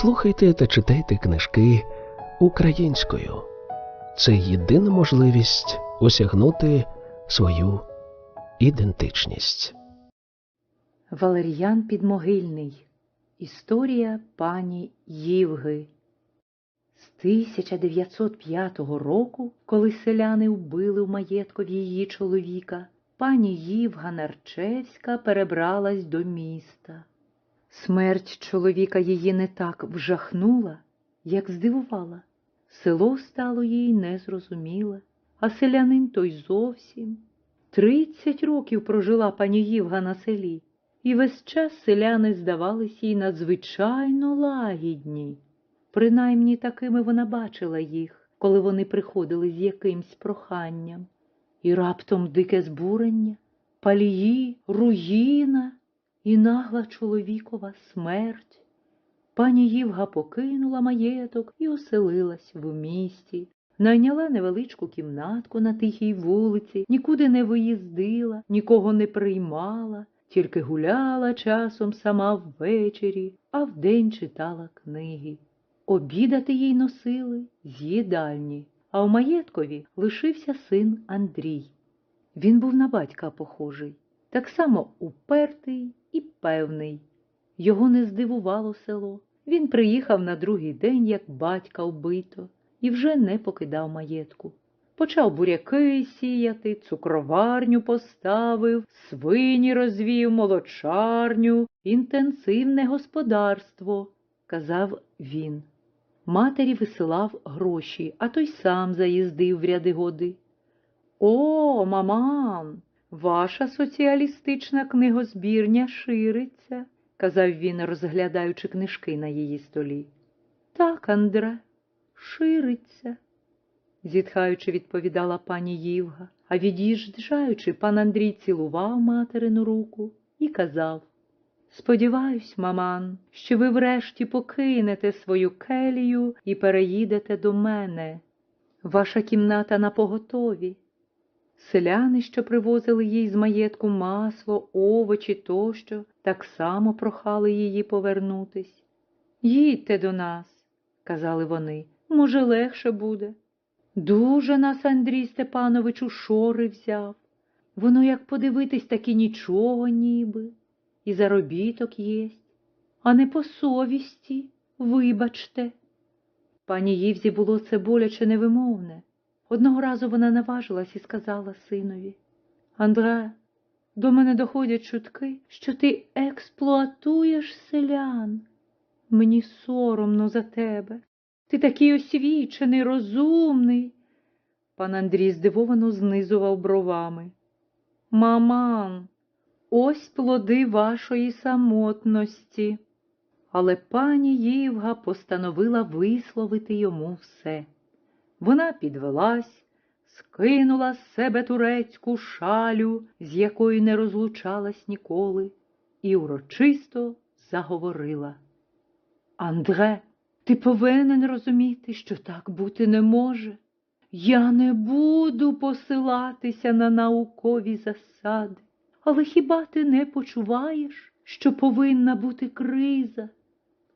Слухайте та читайте книжки українською. Це єдина можливість осягнути свою ідентичність. Валер'ян Підмогильний. Історія пані Ївги. З 1905 року, коли селяни вбили в маєткові її чоловіка, пані Ївга Нарчевська перебралась до міста. Смерть чоловіка її не так вжахнула, як здивувала. Село стало їй незрозуміле, а селянин той зовсім. Тридцять років прожила пані Ївга на селі, і весь час селяни здавались їй надзвичайно лагідні. Принаймні такими вона бачила їх, коли вони приходили з якимсь проханням. І раптом дике збурення, палії, руїна і нагла чоловікова смерть. Пані Ївга покинула маєток і оселилась в місті, найняла невеличку кімнатку на тихій вулиці, нікуди не виїздила, нікого не приймала, тільки гуляла часом сама ввечері, а вдень читала книги. Обідати їй носили з їдальні, а в маєткові лишився син Андрій. Він був на батька похожий, так само упертий і певний. Його не здивувало село. Він приїхав на другий день, як батька вбито, і вже не покидав маєтку. Почав буряки сіяти, цукроварню поставив, свині розвів, молочарню, інтенсивне господарство, казав він. Матері висилав гроші, а той сам заїздив в ряди годи. О, маман, ваша соціалістична книгозбірня шириться, казав він, розглядаючи книжки на її столі. Так, Андре, шириться, зітхаючи, відповідала пані Ївга, а від'їжджаючи, пан Андрій цілував материну руку і казав Сподіваюсь, маман, що ви врешті покинете свою келію і переїдете до мене. Ваша кімната на поготові. Селяни, що привозили їй з маєтку масло, овочі тощо, так само прохали її повернутись. Їдьте до нас, казали вони, може, легше буде. Дуже нас Андрій Степанович у шори взяв. Воно, як подивитись, так і нічого ніби, і заробіток єсть, а не по совісті, вибачте. Пані Ївзі було це боляче невимовне. Одного разу вона наважилась і сказала синові Андре, до мене доходять чутки, що ти експлуатуєш селян. Мені соромно за тебе. Ти такий освічений, розумний. Пан Андрій здивовано знизував бровами. Маман, ось плоди вашої самотності. Але пані Ївга постановила висловити йому все. Вона підвелась, скинула з себе турецьку шалю, з якою не розлучалась ніколи, і урочисто заговорила. Андре, ти повинен розуміти, що так бути не може. Я не буду посилатися на наукові засади, але хіба ти не почуваєш, що повинна бути криза?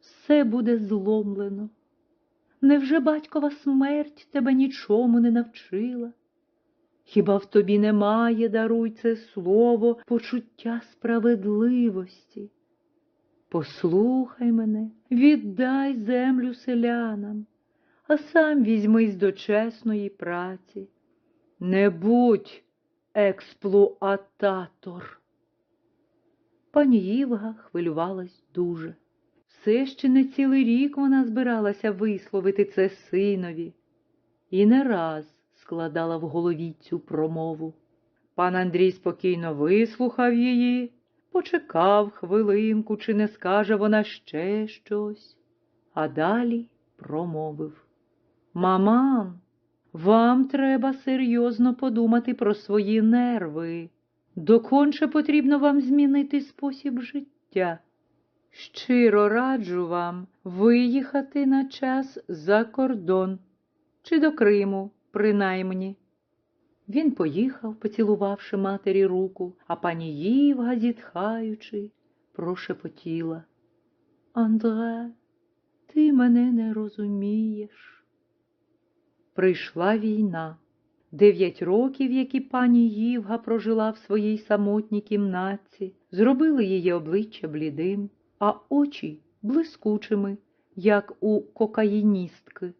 Все буде зломлено. Невже батькова смерть тебе нічому не навчила? Хіба в тобі немає, даруй це слово, почуття справедливості? Послухай мене, віддай землю селянам, а сам візьмись до чесної праці. Не будь експлуататор. Пані Ївга хвилювалась дуже. Все ще не цілий рік вона збиралася висловити це синові, і не раз складала в голові цю промову. Пан Андрій спокійно вислухав її, почекав хвилинку, чи не скаже вона ще щось, а далі промовив. Маман, вам треба серйозно подумати про свої нерви. Доконче потрібно вам змінити спосіб життя. Щиро раджу вам виїхати на час за кордон чи до Криму, принаймні. Він поїхав, поцілувавши матері руку, а пані Ївга, зітхаючи, прошепотіла. Андре, ти мене не розумієш. Прийшла війна. Дев'ять років, які пані Ївга прожила в своїй самотній кімнатці, зробили її обличчя блідим, а очі блискучими, як у кокаїністки.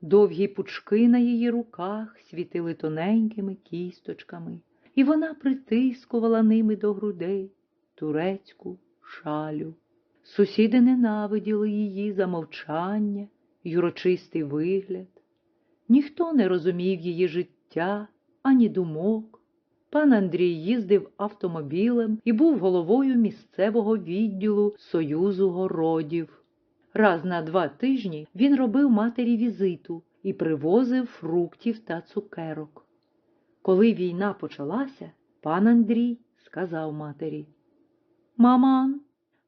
Довгі пучки на її руках світили тоненькими кісточками, і вона притискувала ними до грудей турецьку шалю. Сусіди ненавиділи її за мовчання й вигляд. Ніхто не розумів її життя, ані думок. Пан Андрій їздив автомобілем і був головою місцевого відділу Союзу городів. Раз на два тижні він робив матері візиту і привозив фруктів та цукерок. Коли війна почалася, пан Андрій сказав матері Маман,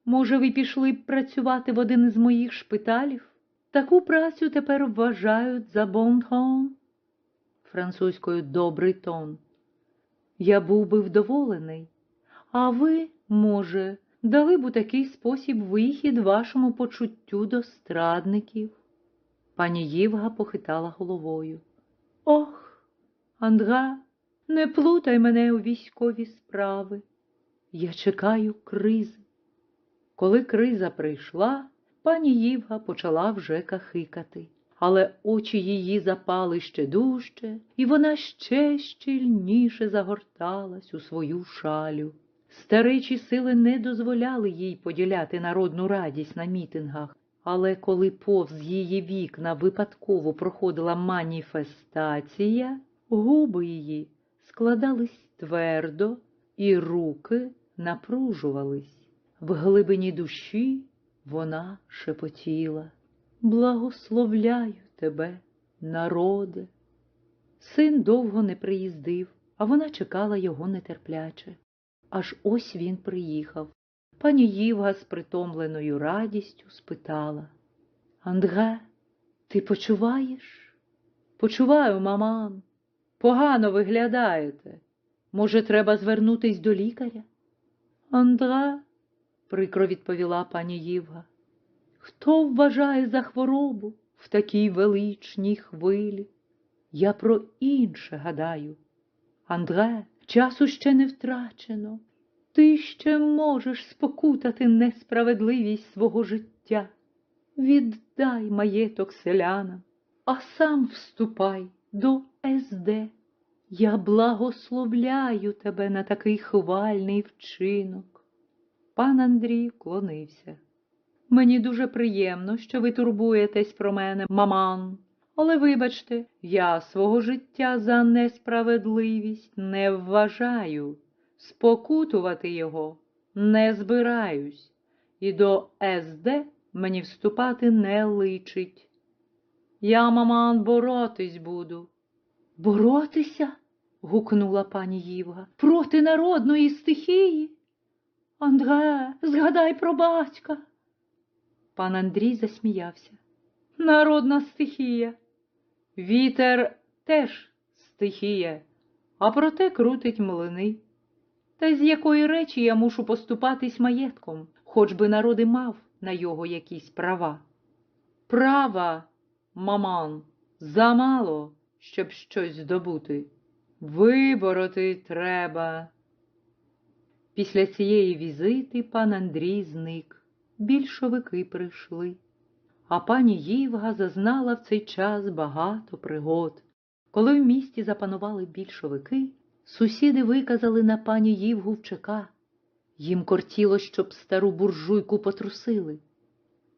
може, ви пішли б працювати в один із моїх шпиталів? Таку працю тепер вважають за бонтон, французькою добрий тон. Я був би вдоволений, а ви, може, дали б у такий спосіб вихід вашому почуттю до страдників. Пані Євга похитала головою. Ох, Андга, не плутай мене у військові справи. Я чекаю кризи. Коли криза прийшла, пані Євга почала вже кахикати, але очі її запали ще дужче, і вона ще щільніше загорталась у свою шалю. Старечі сили не дозволяли їй поділяти народну радість на мітингах, але коли повз її вікна випадково проходила маніфестація, губи її складались твердо, і руки напружувались. В глибині душі вона шепотіла. Благословляю тебе, народе. Син довго не приїздив, а вона чекала його нетерпляче. Аж ось він приїхав. Пані Ївга з притомленою радістю спитала Андре, ти почуваєш? Почуваю, маман. Погано виглядаєте. Може, треба звернутись до лікаря? Андре, прикро відповіла пані Ївга, хто вважає за хворобу в такій величній хвилі? Я про інше гадаю. Андре, часу ще не втрачено. Ти ще можеш спокутати несправедливість свого життя. Віддай маєток селянам, а сам вступай до СД. Я благословляю тебе на такий хвальний вчинок. Пан Андрій вклонився. Мені дуже приємно, що ви турбуєтесь про мене, маман. Але вибачте, я свого життя за несправедливість не вважаю, спокутувати його не збираюсь, і до СД мені вступати не личить. Я, маман, боротись буду. Боротися? гукнула пані Ївга. Проти народної стихії? Андре, згадай про батька. Пан Андрій засміявся. Народна стихія. Вітер теж стихія, а проте крутить млини. Та з якої речі я мушу поступатись маєтком, хоч би народ і мав на його якісь права. Права, маман, замало, щоб щось здобути. Вибороти треба. Після цієї візити пан Андрій зник. Більшовики прийшли. А пані Ївга зазнала в цей час багато пригод. Коли в місті запанували більшовики, сусіди виказали на пані Ївгу в ЧК. Їм кортіло, щоб стару буржуйку потрусили.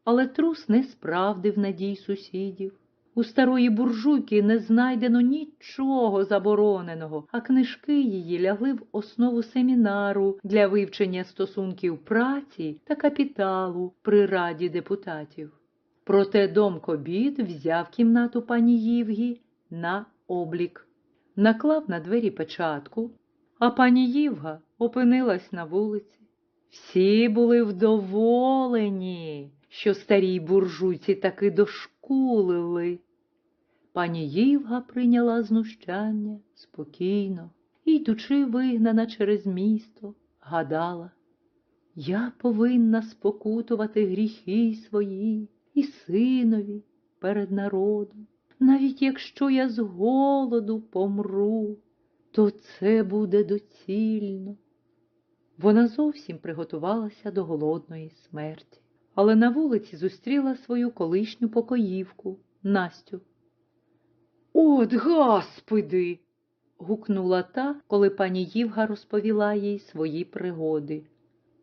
Але трус не справдив надій сусідів. У старої буржуйки не знайдено нічого забороненого, а книжки її лягли в основу семінару для вивчення стосунків праці та капіталу при раді депутатів. Проте дом кобіт взяв кімнату пані Ївгі на облік, наклав на двері печатку, а пані Ївга опинилась на вулиці. Всі були вдоволені, що старій буржуйці таки дошкулили. Пані Ївга прийняла знущання спокійно і, йдучи вигнана через місто, гадала, я повинна спокутувати гріхи свої і синові перед народом. Навіть якщо я з голоду помру, то це буде доцільно. Вона зовсім приготувалася до голодної смерті, але на вулиці зустріла свою колишню покоївку Настю. От гаспиди. гукнула та, коли пані Ївга розповіла їй свої пригоди.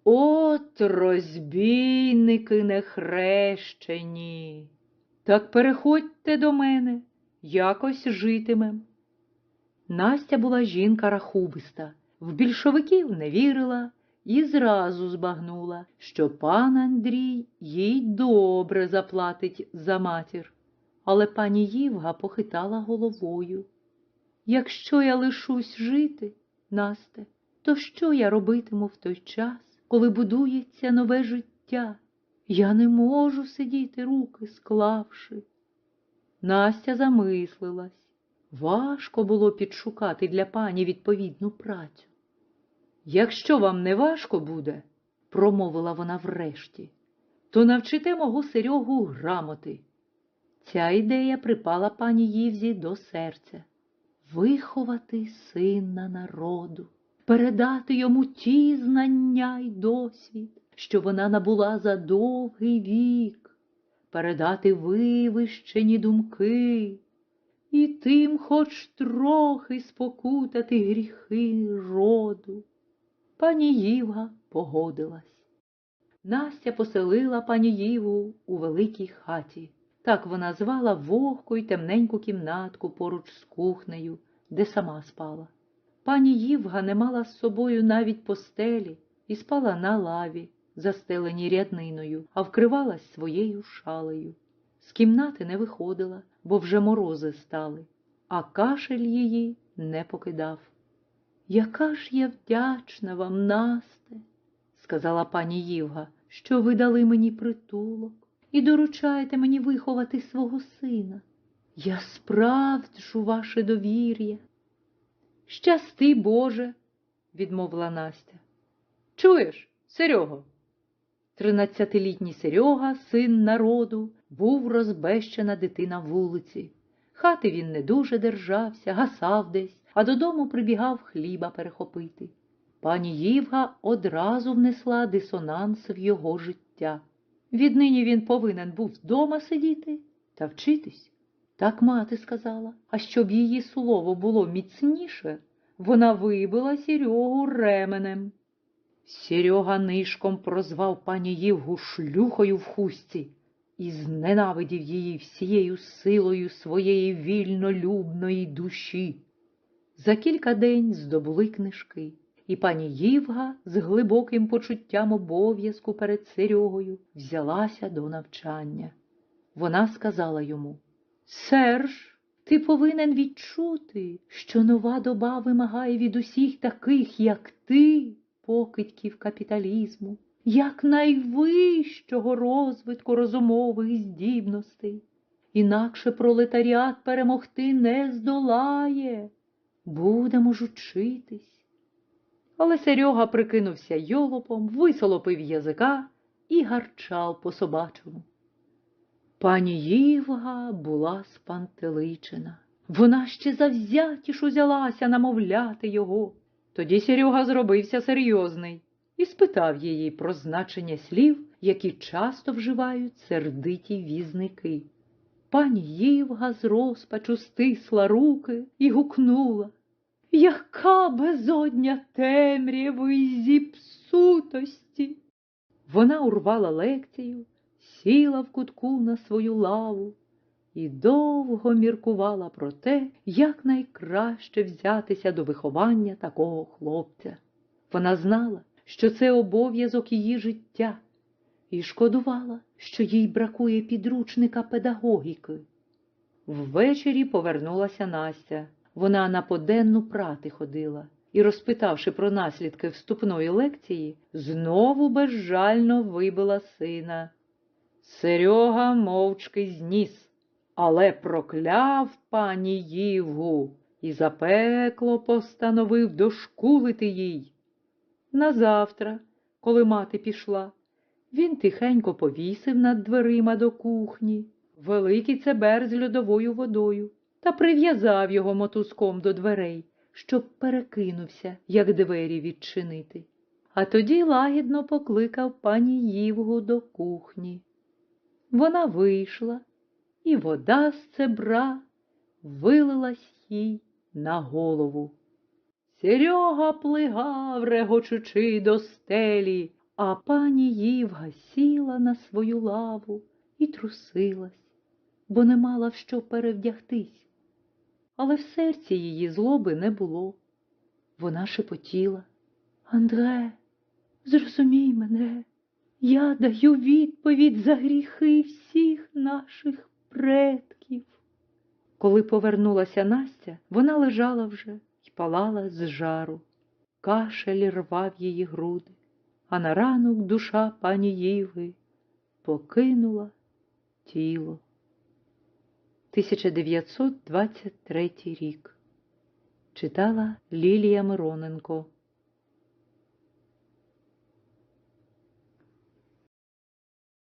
От розбійники нехрещені. Так переходьте до мене, якось житимем. Настя була жінка рахубиста, в більшовиків не вірила і зразу збагнула, що пан Андрій їй добре заплатить за матір. Але пані Ївга похитала головою. Якщо я лишусь жити, Насте, то що я робитиму в той час, коли будується нове життя? Я не можу сидіти руки склавши. Настя замислилась. Важко було підшукати для пані відповідну працю. Якщо вам не важко буде, промовила вона врешті, то навчите мого Серегу грамоти. Ця ідея припала пані Ївзі до серця виховати сина народу, передати йому ті знання й досвід, що вона набула за довгий вік, передати вивищені думки і тим хоч трохи спокутати гріхи роду. Пані Ївга погодилась. Настя поселила пані Їву у великій хаті. Так вона звала вогку й темненьку кімнатку поруч з кухнею, де сама спала. Пані Ївга не мала з собою навіть постелі і спала на лаві, застеленій рядниною, а вкривалась своєю шалею. З кімнати не виходила, бо вже морози стали, а кашель її не покидав. Яка ж я вдячна вам, Насте, сказала пані Ївга, що ви дали мені притулок і доручаєте мені виховати свого сина. Я справджу ваше довір'я. Щасти, Боже, відмовила Настя. Чуєш, Серего? Тринадцятилітній Серега, син народу, був розбещена дитина вулиці. Хати він не дуже держався, гасав десь, а додому прибігав хліба перехопити. Пані Ївга одразу внесла дисонанс в його життя. Віднині він повинен був вдома сидіти та вчитись. Так мати сказала, а щоб її слово було міцніше, вона вибила Серегу ременем. Серега нишком прозвав пані Євгу шлюхою в хустці і зненавидів її всією силою своєї вільнолюбної душі. За кілька день здобули книжки, і пані Ївга з глибоким почуттям обов'язку перед Серегою взялася до навчання. Вона сказала йому Серж, ти повинен відчути, що нова доба вимагає від усіх таких, як ти, покидьків капіталізму, як найвищого розвитку розумових здібностей. Інакше пролетаріат перемогти не здолає. Будемо ж учитись. Але Серега прикинувся йолопом, висолопив язика і гарчав по собачому. Пані Ївга була спантеличена. Вона ще завзятіш узялася намовляти його. Тоді Серега зробився серйозний і спитав її про значення слів, які часто вживають сердиті візники. Пані Ївга з розпачу стисла руки і гукнула. Яка безодня темряви й зіпсутості. Вона урвала лекцію, сіла в кутку на свою лаву і довго міркувала про те, як найкраще взятися до виховання такого хлопця. Вона знала, що це обов'язок її життя, і шкодувала, що їй бракує підручника педагогіки. Ввечері повернулася Настя. Вона на поденну прати ходила і, розпитавши про наслідки вступної лекції, знову безжально вибила сина. Серега мовчки зніс, але прокляв пані Ївгу і запекло постановив дошкулити їй. Назавтра, коли мати пішла, Він тихенько повісив над дверима до кухні великий цебер з льодовою водою та прив'язав його мотузком до дверей, щоб перекинувся, як двері відчинити. А тоді лагідно покликав пані Ївгу до кухні. Вона вийшла, і вода з цебра вилилась їй на голову. Серега плигав, регочучи до стелі, а пані Ївга сіла на свою лаву і трусилась, бо не мала в що перевдягтись. Але в серці її злоби не було. Вона шепотіла. Андре, зрозумій мене, я даю відповідь за гріхи всіх наших предків. Коли повернулася Настя, вона лежала вже й палала з жару. Кашель рвав її груди, а на ранок душа пані Їви покинула тіло. 1923 рік. Читала Лілія Мироненко